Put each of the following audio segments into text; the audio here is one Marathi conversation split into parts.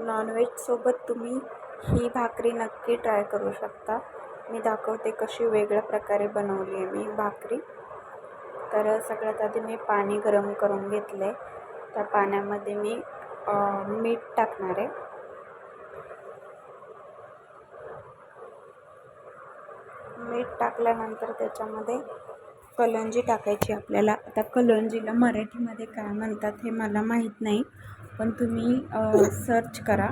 नॉनव्हेजसोबत तुम्ही ही भाकरी नक्की ट्राय करू शकता. मी दाखवते कशी वेगळ्या प्रकारे बनवली आहे मी भाकरी. तर सगळ्यात आधी मी पाणी गरम करून घेतलं आहे त्या पाण्यामध्ये मी मीठ टाकणार आहे. मीठ टाकल्यानंतर त्याच्यामध्ये कलंजी टाकायची आपल्याला. आता कलंजीला मराठीमध्ये काय म्हणतात हे मला माहीत नाही. पण तुम्ही सर्च करा.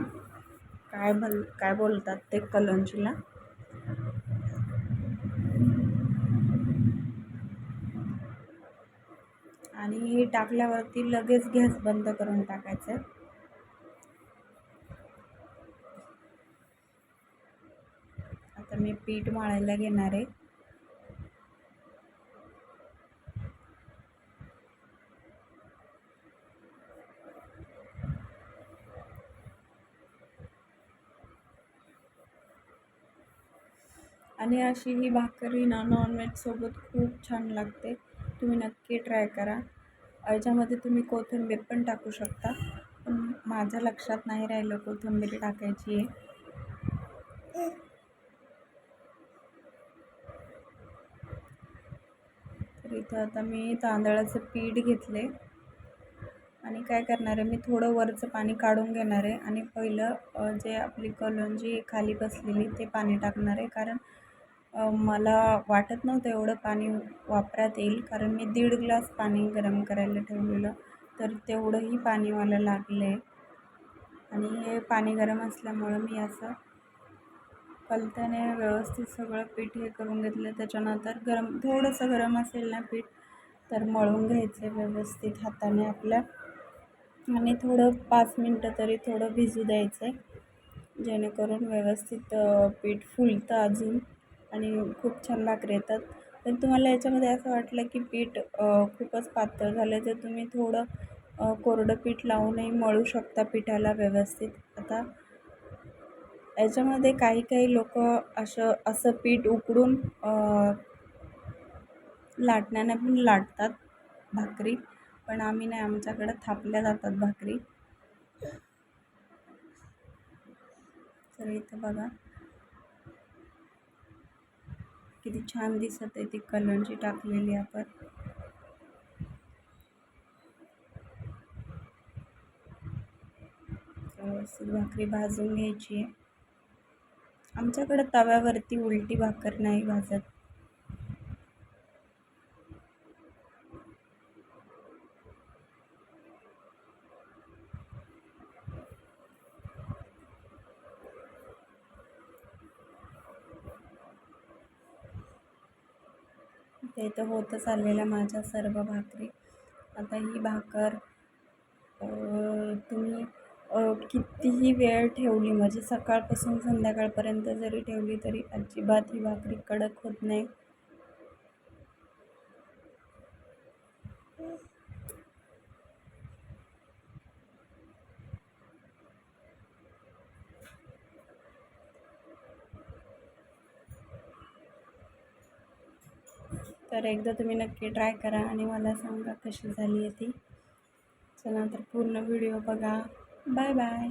काय भल काय बोलतात ते कलंजीला. आणि हे टाकल्यावरती लगेच गॅस बंद करून टाकायचं. आहे आता मी पीठ मळायला घेणार आहे. आणि अशी ही भाकरी ना नॉनव्हेजसोबत खूप छान लागते. तुम्ही नक्की ट्राय करा. याच्यामध्ये तुम्ही कोथिंबीर पण टाकू शकता. पण माझ्या लक्षात नाही राहिलं कोथिंबीर टाकायची आहे. तर इथं आता मी तांदळाचं पीठ घेतले आणि काय करणार आहे मी थोडं वरचं पाणी काढून घेणार आहे आणि पहिलं जे आपली कलंजी खाली बसलेली ते पाणी टाकणार आहे. कारण मला वाटत नव्हतं एवढं पाणी वापरात येईल. कारण मी दीड ग्लास पाणी गरम करायला ठेवलेलं. तर तेवढंही पाणी मला लागलं आहे आणि हे पाणी गरम असल्यामुळं मी असं कलत्याने व्यवस्थित सगळं पीठ हे करून घेतलं. त्याच्यानंतर गरम थोडंसं गरम असेल ना पीठ तर मळून घ्यायचं व्यवस्थित हाताने आपल्या. आणि थोडं पाच मिनटं तरी थोडं भिजू द्यायचं आहे जेणेकरून व्यवस्थित पीठ फुलतं अजून आणि खूप छान भाकरी येतात. पण तुम्हाला याच्यामध्ये असं वाटलं की पीठ खूपच पातळ झालं तर तुम्ही थोडं कोरडं पीठ लावूनही मळू शकता पिठाला व्यवस्थित. आता याच्यामध्ये काही काही लोक असं असं पीठ उकडून लाटण्याने पण लाटतात भाकरी. पण आम्ही नाही आमच्याकडं थापल्या जातात भाकरी. तर इथं बघा. किती छान दिसत आहे ती कलरची टाकलेली आपण. व्यवस्थित भाकरी भाजून घ्यायची. आहे आमच्याकडं तव्यावरती उलटी भाकर नाही भाजत. ते तर होतच आलेल्या माझ्या सर्व भाकरी. आता ही भाकर तुम्ही कितीही वेळ ठेवली म्हणजे सकाळपासून संध्याकाळपर्यंत जरी ठेवली तरी अजिबात ही भाकरी कडक होत नाही. तर एकदा तुम्ही नक्की ट्राय करा आणि मला सांगा कशी झाली आहे ती. चला तर पूर्ण व्हिडिओ बघा. Bye bye.